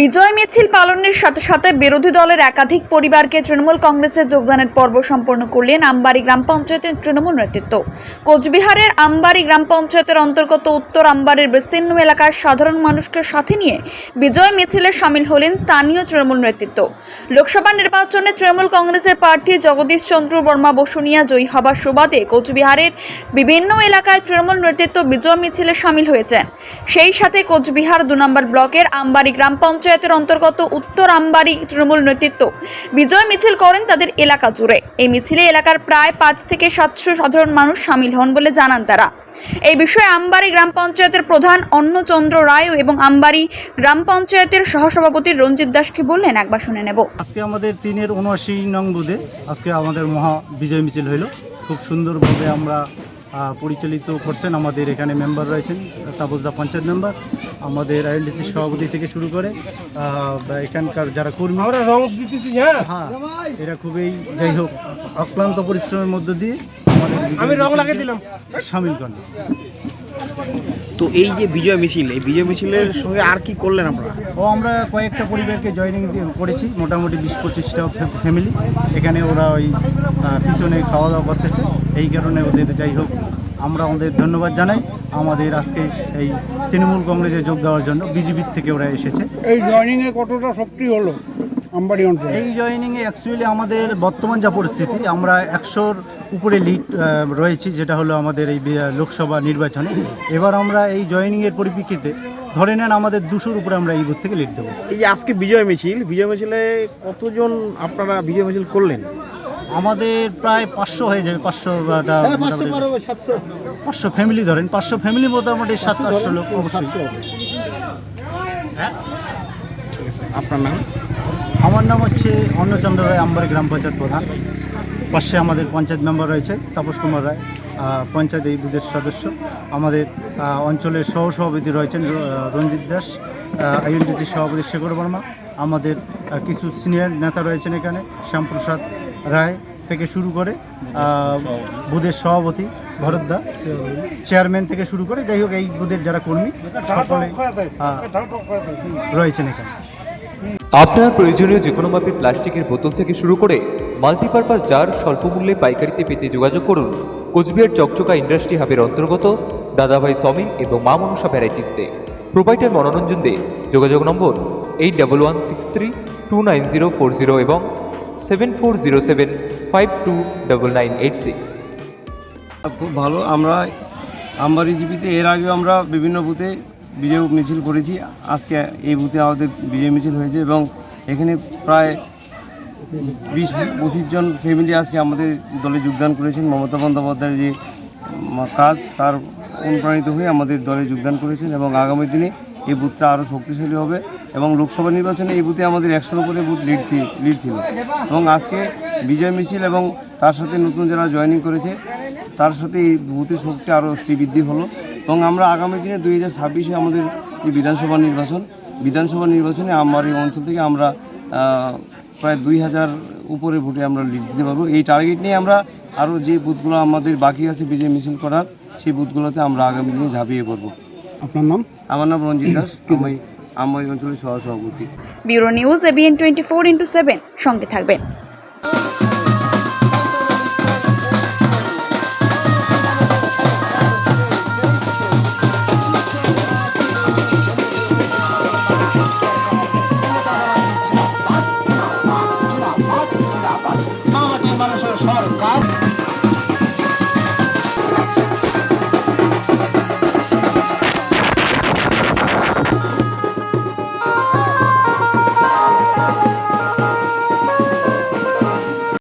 বিজয় মিছিল পালনের সাথে সাথে বিরোধী দলের একাধিক পরিবারকে তৃণমূল কংগ্রেসের যোগদানের পর্ব সম্পন্ন করলেন আমবাড়ি গ্রাম পঞ্চায়েতের তৃণমূল নেতৃত্ব। কোচবিহারের আমবাড়ি গ্রাম পঞ্চায়েতের অন্তর্গত উত্তর আমবাড়ির বিস্তীর্ণ এলাকার সাধারণ মানুষকে সাথে নিয়ে বিজয় মিছিলে সামিল হলেন স্থানীয় তৃণমূল নেতৃত্ব। লোকসভা নির্বাচনে তৃণমূল কংগ্রেসের প্রার্থী জগদীশ চন্দ্র বর্মা বসুনিয়া জয়ী হবার সুবাদে কোচবিহারের বিভিন্ন এলাকায় তৃণমূল নেতৃত্ব বিজয় মিছিলে সামিল হয়েছেন। সেই সাথে কোচবিহার দু নম্বর ব্লকের আমবাড়ি গ্রাম পঞ্চায়েতের অন্তর্গত উত্তর আমবাড়ি তৃণমূল নেতৃত্ব বিজয় মিছিল করেন তাদের এলাকা জুড়ে। এই মিছিলে এলাকার প্রায় পাঁচ থেকে সাতশো সাধারণ মানুষ সামিল হন বলে জানান তারা। এই বিষয়ে আমবাড়ি গ্রাম পঞ্চায়েতের প্রধান অন্নচন্দ্র রায় এবং আমবাড়ি গ্রাম পঞ্চায়েতের সহসভাপতি রঞ্জিত দাসকে বললেন, একবার শুনে নেব। আজকে আমাদের তিনের উনআশি নং বুধে আজকে আমাদের মহা বিজয় মিছিল হইল। খুব সুন্দরভাবে আমরা পরিচালিত করছেন আমাদের এখানে মেম্বার রয়েছেন তাপসদা পঞ্চায়েত মেম্বার আমাদের আইএলডিসির সভাপতি থেকে শুরু করে এখানকার যারা কর্মী আমরা রং দিতেছি হ্যাঁ হ্যাঁ এটা খুবই যাই হোক অক্লান্ত পরিশ্রমের মধ্য দিয়ে আমাদের আমি রং লাগিয়ে দিলাম। সামিল করেন তো এই যে বিজয় মিছিল এই বিজয় মিছিলের সঙ্গে আর কি করলেন আপনারা? ও আমরা কয়েকটা পরিবারকে জয়েনিং করেছি মোটামুটি বিশ পঁচিশটা ফ্যামিলি এখানে ওরা ওই পিছনে খাওয়া দাওয়া করতেছে। এই কারণে ওদের যাই হোক আমরা ওদের ধন্যবাদ জানাই। আমাদের আজকে এই তৃণমূল কংগ্রেসে যোগ দেওয়ার জন্য বিজেপির থেকে ওরা এসেছে। এই জয়নিংয়ে কতটা শক্তি হলো? আমবাড়ি অঞ্চলে এই জয়েনিংয়ে অ্যাকচুয়ালি আমাদের বর্তমান যা পরিস্থিতি আমরা একশোর উপরে লিড রয়েছি যেটা হলো আমাদের এই লোকসভা নির্বাচনে। এবার আমরা এই জয়েনিংয়ের পরিপ্রেক্ষিতে ধরে নেন আমাদের দুশোর উপরে আমরা এই বুথ থেকে লিড দেবো। এই যে আজকে বিজয় মিছিল বিজয় মিছিলে কতজন আপনারা বিজয় মিছিল করলেন? আমাদের প্রায় পাঁচশো হয়ে যাবে পাঁচশো পাঁচশো ফ্যামিলি ধরেন পাঁচশো ফ্যামিলি মোটামুটি সাত আটশো লোক অবশ্যই। আপনার নাম? আমার নাম হচ্ছে অন্নচন্দ্র রায় আম্বারি গ্রাম পঞ্চায়েত প্রধান। পাশে আমাদের পঞ্চায়েত মেম্বার রয়েছে তাপস কুমার রায়। পঞ্চায়েত এই বুথের সদস্য। আমাদের অঞ্চলের সহ সভাপতি রয়েছেন রঞ্জিত দাস আইএনডিসির সভাপতি শেখর বর্মা। আমাদের কিছু সিনিয়র নেতা রয়েছেন এখানে, শ্যামপ্রসাদ রায় থেকে শুরু করে বুধের সভাপতি। ভরতদা চেয়ারম্যান থেকে শুরু করে যাই হোক এই বুধের যারা কর্মী সকলে রয়েছেন এখানে। আপনার প্রয়োজনীয় যে কোনো মাপের প্লাস্টিকের বোতল থেকে শুরু করে মাল্টিপারপাস জার স্বল্প মূল্যে পাইকারিতে পেতে যোগাযোগ করুন। কোচবিহার চকচকা ইন্ডাস্ট্রি হাবের অন্তর্গত দাদাভাই সমি এবং মা মনসা ভ্যারাইটিসতে প্রোভাইডার মনোরঞ্জন দে। যোগাযোগ number eight double one six three two nine zero four zero এবং seven four zero seven five two double nine eight six খুব ভালো, আমরা আমবাড়ি জিপিতে, এর আগেও আমরা বিভিন্ন বুথে বিজয় মিছিল করেছি। আজকে এই বুথে আমাদের বিজয় মিছিল হয়েছে এবং এখানে প্রায় বিশ পঁচিশ জন ফ্যামিলি আজকে আমাদের দলে যোগদান করেছেন। মমতা বন্দ্যোপাধ্যায়ের যে কাজ, তার অনুপ্রাণিত হয়ে আমাদের দলে যোগদান করেছেন এবং আগামী দিনে এই বুথটা আরও শক্তিশালী হবে এবং লোকসভা নির্বাচনে এই বুথে আমাদের একশোর উপরে বুথ লিড লিড ছিল। এবং আজকে বিজয় মিছিল এবং তার সাথে নতুন যারা জয়েনিং করেছে, তার সাথে এই বুথের শক্তি আরও শ্রীবৃদ্ধি হলো। এবং আমরা আগামী দিনে দুই হাজার ছাব্বিশে আমাদের যে বিধানসভা নির্বাচন, বিধানসভা নির্বাচনে আমার এই অঞ্চল থেকে আমরা প্রায় দুই হাজার উপরে ভোটে আমরা লিড দিতে পারব। এই টার্গেট নিয়ে আমরা আরও যে বুথগুলো আমাদের বাকি আছে বিজয় মিছিল করার, সেই বুথগুলোতে আমরা আগামী দিনে ঝাঁপিয়ে পড়ব। আপনার নাম? আমার নাম রঞ্জিত দাস আমি আমার এই অঞ্চলের সহসভাপতি। Bureau news ABN twenty four into seven. সঙ্গে থাকবেন। মানুষের সরকার